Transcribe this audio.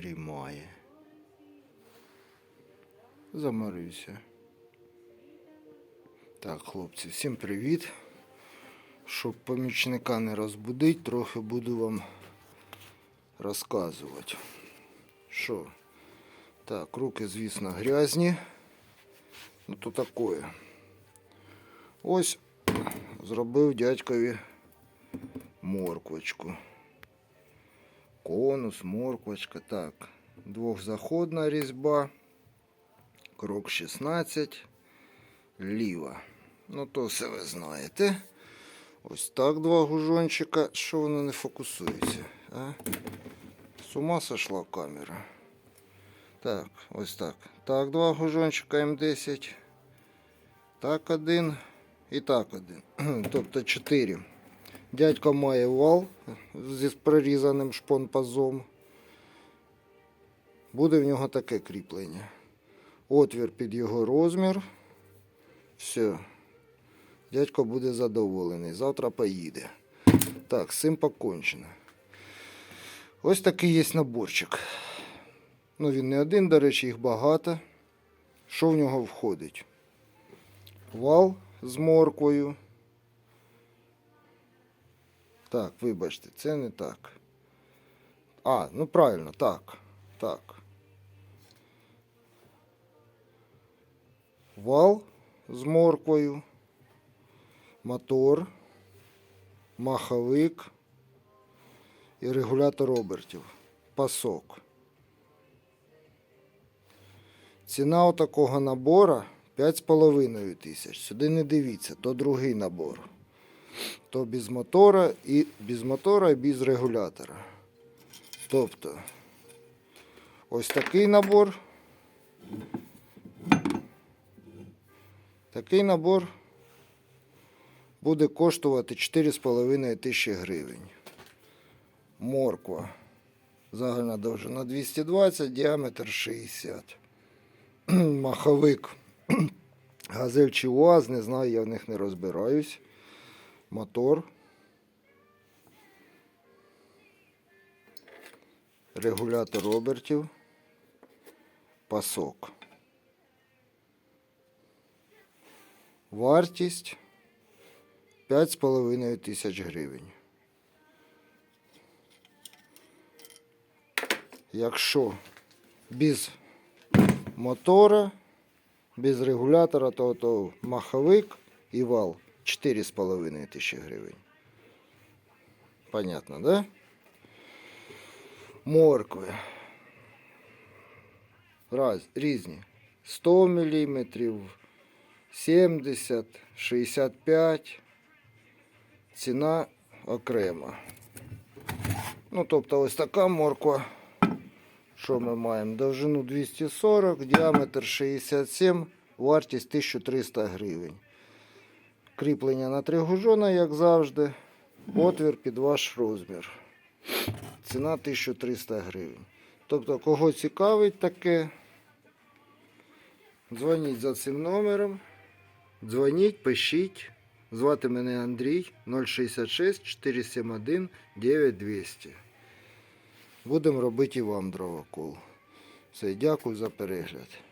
дрімає. Замарився. Так, хлопці, всім привіт. Щоб помічника не розбудить, трохи буду вам розказувати. Що? Так, руки, звісно, грязні. Ну то такое. Ось зробив дядькові морквочку. Конус, морквочка. Так. Двохзаходна різьба. Крок 16. Ліва. Ну, то все ви знаєте. Ось так два гужончика. Що воно не фокусується? А? З ума сошла камера. Так, ось так. Так, два гужончика М10. Так один. І так один. Тобто чотири. Дядько має вал зі прорізаним шпонпазом. Буде в нього таке кріплення. Отвір під його розмір. Все. Дядько буде задоволений. Завтра поїде. Так, з цим покончено. Ось такий є наборчик. Ну, він не один, до речі, їх багато. Що в нього входить? Вал з морквою. Так, вибачте, це не так. А, ну правильно, так. Так. Вал з морквою, мотор, маховик і регулятор обертів. Пасок. Ціна отакого набора 5,5 тисяч. Сюди не дивіться, то другий набор. То без мотора і без мотора і без регулятора. Тобто, ось такий набор. Такий набор буде коштувати 4,5 тисячі гривень. Морква. Загальна довжина 220, діаметр 60. Маховик. Газель чи УАЗ, не знаю, я в них не розбираюсь. Мотор. Регулятор обертів. Пасок. Вартість 5,5 тисяч гривень. Якщо без мотора, без регулятора, то, то маховик і вал 4,5 тисячі гривень. Понятно, да? Моркви. Раз, різні. 100 мм, 70, 65. Ціна окрема. Ну, тобто ось така морква. Що ми маємо? Довжину 240, діаметр 67, вартість 1300 гривень. Кріплення на три гужона, як завжди. Отвір під ваш розмір. Ціна 1300 гривень. Тобто, кого цікавить таке, дзвоніть за цим номером. Дзвоніть, пишіть. Звати мене Андрій 066 471 9200. Будемо робити і вам дровокол. Все, дякую за перегляд.